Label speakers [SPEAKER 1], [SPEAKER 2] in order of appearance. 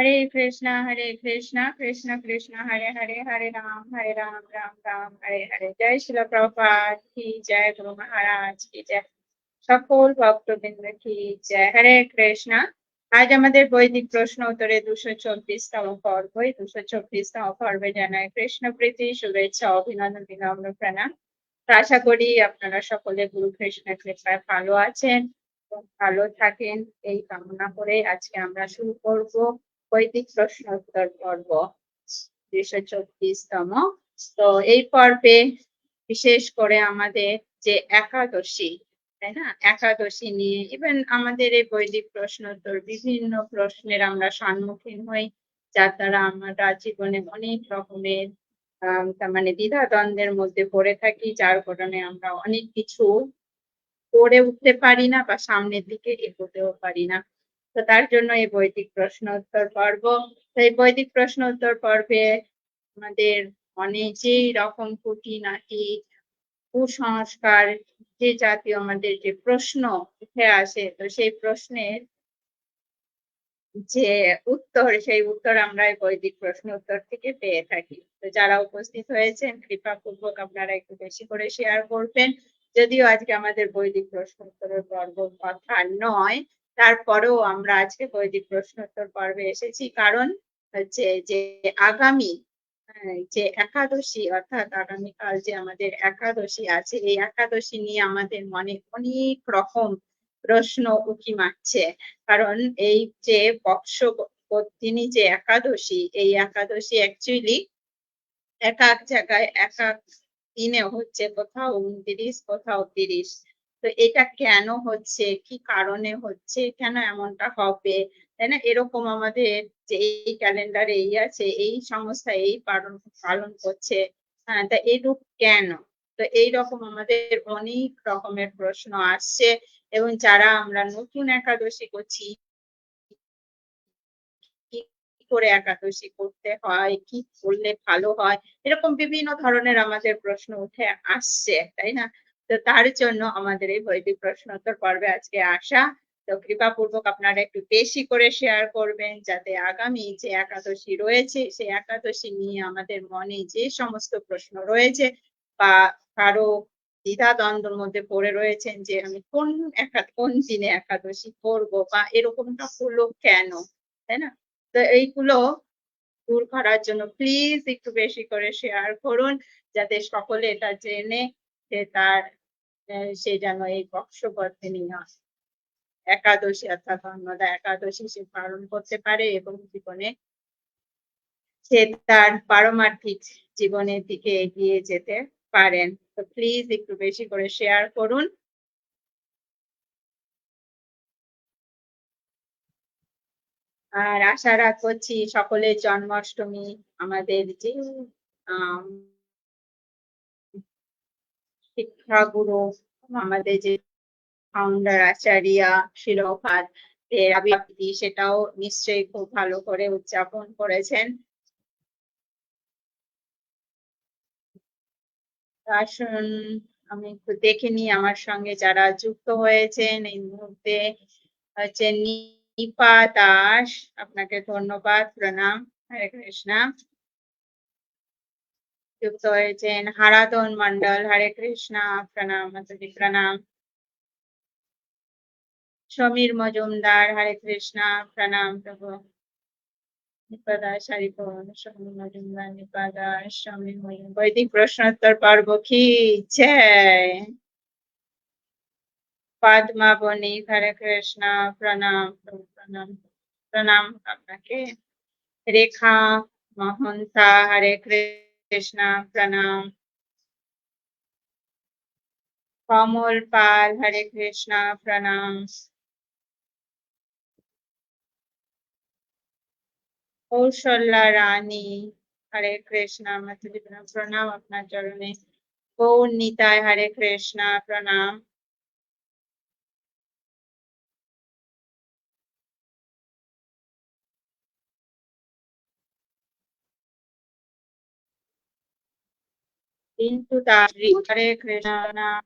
[SPEAKER 1] হরে কৃষ্ণ হরে কৃষ্ণ কৃষ্ণ কৃষ্ণ হরে হরে হরে রাম হরে রাম রাম রাম হরে হরে জয় শিল প্রভাত কি জয় গুরু মহারাজ কি জয় সকল ভক্তবৃন্দ কি জয় হরে কৃষ্ণ আজ আমাদের বৈদিক প্রশ্ন উত্তরে দুশো চব্বিশতম পর্ব দুশো চব্বিশতম পর্বে জানায় কৃষ্ণ প্রীতি শুভেচ্ছা অভিনন্দন বিনম্র প্রণাম আশা করি আপনারা সকলে গুরু কৃষ্ণের কৃপায় ভালো আছেন ভালো থাকেন এই কামনা করে আজকে আমরা শুরু করবো বৈদিক প্রশ্নোত্তর পর্ব দুইশো চব্বিশতম তো এই পর্বে বিশেষ করে আমাদের যে একাদশী তাই না একাদশী নিয়ে ইভেন আমাদের এই বৈদিক প্রশ্নোত্তর বিভিন্ন প্রশ্নের আমরা সম্মুখীন হই যার দ্বারা আমরা জীবনে অনেক রকমের তার মানে দ্বিধা দ্বন্দ্বের মধ্যে পড়ে থাকি যার কারণে আমরা অনেক কিছু করে উঠতে পারি না বা সামনের দিকে এগোতেও পারি না তো তার জন্য এই বৈদিক প্রশ্ন উত্তর পর্ব তো এই বৈদিক প্রশ্ন উত্তর পর্বে আমাদের অনেক যেই রকম খুঁটিনাটি কুসংস্কার যে জাতীয় আমাদের যে প্রশ্ন উঠে আসে তো সেই প্রশ্নের যে উত্তর সেই উত্তর আমরা বৈদিক প্রশ্ন উত্তর থেকে পেয়ে থাকি তো যারা উপস্থিত হয়েছেন কৃপাপূর্বক আপনারা একটু বেশি করে শেয়ার করবেন যদিও আজকে আমাদের বৈদিক প্রশ্ন উত্তরের পর্ব কথা নয় তারপরেও আমরা আজকে বৈদিক প্রশ্নোত্তর পর্বে এসেছি কারণ হচ্ছে যে আগামী যে একাদশী অর্থাৎ আগামীকাল যে আমাদের একাদশী আছে এই একাদশী নিয়ে আমাদের মনে অনেক রকম প্রশ্ন উকি মারছে কারণ এই যে বক্স তিনি যে একাদশী এই একাদশী অ্যাকচুয়ালি এক এক জায়গায় এক এক দিনে হচ্ছে কোথাও উনত্রিশ কোথাও তিরিশ তো এটা কেন হচ্ছে কি কারণে হচ্ছে কেন এমনটা হবে তাই না এরকম আমাদের যে এই ক্যালেন্ডার এই আছে এই সংস্থা এই পালন পালন করছে হ্যাঁ তা এরূপ কেন তো রকম আমাদের অনেক রকমের প্রশ্ন আসছে এবং যারা আমরা নতুন একাদশী করছি করে একাদশী করতে হয় কি করলে ভালো হয় এরকম বিভিন্ন ধরনের আমাদের প্রশ্ন উঠে আসছে তাই না তো তার জন্য আমাদের এই বৈদিক প্রশ্নোত্তর পর্বে আজকে আসা তো কৃপাপূর্বক আপনারা একটু বেশি করে শেয়ার করবেন যাতে আগামী যে একাদশী রয়েছে সেই একাদশী নিয়ে আমাদের মনে যে সমস্ত প্রশ্ন রয়েছে বা কারো দ্বিধা দ্বন্দ্বের মধ্যে পড়ে রয়েছেন যে আমি কোন একা কোন দিনে একাদশী করবো বা এরকমটা হলো কেন তাই না তো এইগুলো দূর করার জন্য প্লিজ একটু বেশি করে শেয়ার করুন যাতে সকলে এটা জেনে সে তার সে যেন এই বক্ষগর্তে নিয়ে আসে একাদশী অর্থাৎ অন্নদা একাদশী সে পালন করতে পারে এবং জীবনে সে তার পারমার্থিক জীবনের দিকে এগিয়ে যেতে পারেন তো প্লিজ একটু বেশি করে শেয়ার করুন আর আশা রাখছি সকলের জন্মাষ্টমী আমাদের যে শিক্ষাগুরু আমাদের যে ফাউন্ডার আচারিয়া শিরোভাত এর সেটাও নিশ্চয়ই খুব ভালো করে উদযাপন করেছেন আসুন আমি একটু দেখে নিই আমার সঙ্গে যারা যুক্ত হয়েছেন এই মুহূর্তে হচ্ছে নিপা দাস আপনাকে ধন্যবাদ প্রণাম হরে কৃষ্ণা যুক্ত হয়েছেন হারাধন মন্ডল হরে কৃষ্ণা প্রণাম প্রণাম সমীর মজুমদার হরে কৃষ্ণা প্রণাম প্রভু নিপাদাস হরিপন সমীর মজুমদার সমীর বৈদিক প্রশ্নোত্তর পর্ব কি জয় পদ্মা বনি হরে কৃষ্ণা প্রণাম প্রণাম প্রণাম আপনাকে রেখা মহন্তা হরে কৃষ্ণ কৃষ্ণাম প্রণাম কমল পাল হরে কৃষ্ণ প্রণাম কৌশল্যা রানী হরে কৃষ্ণ মাতৃ প্রণাম আপনার চরণে গৌর নিতায় হরে কৃষ্ণ প্রণাম into the Hare Krishna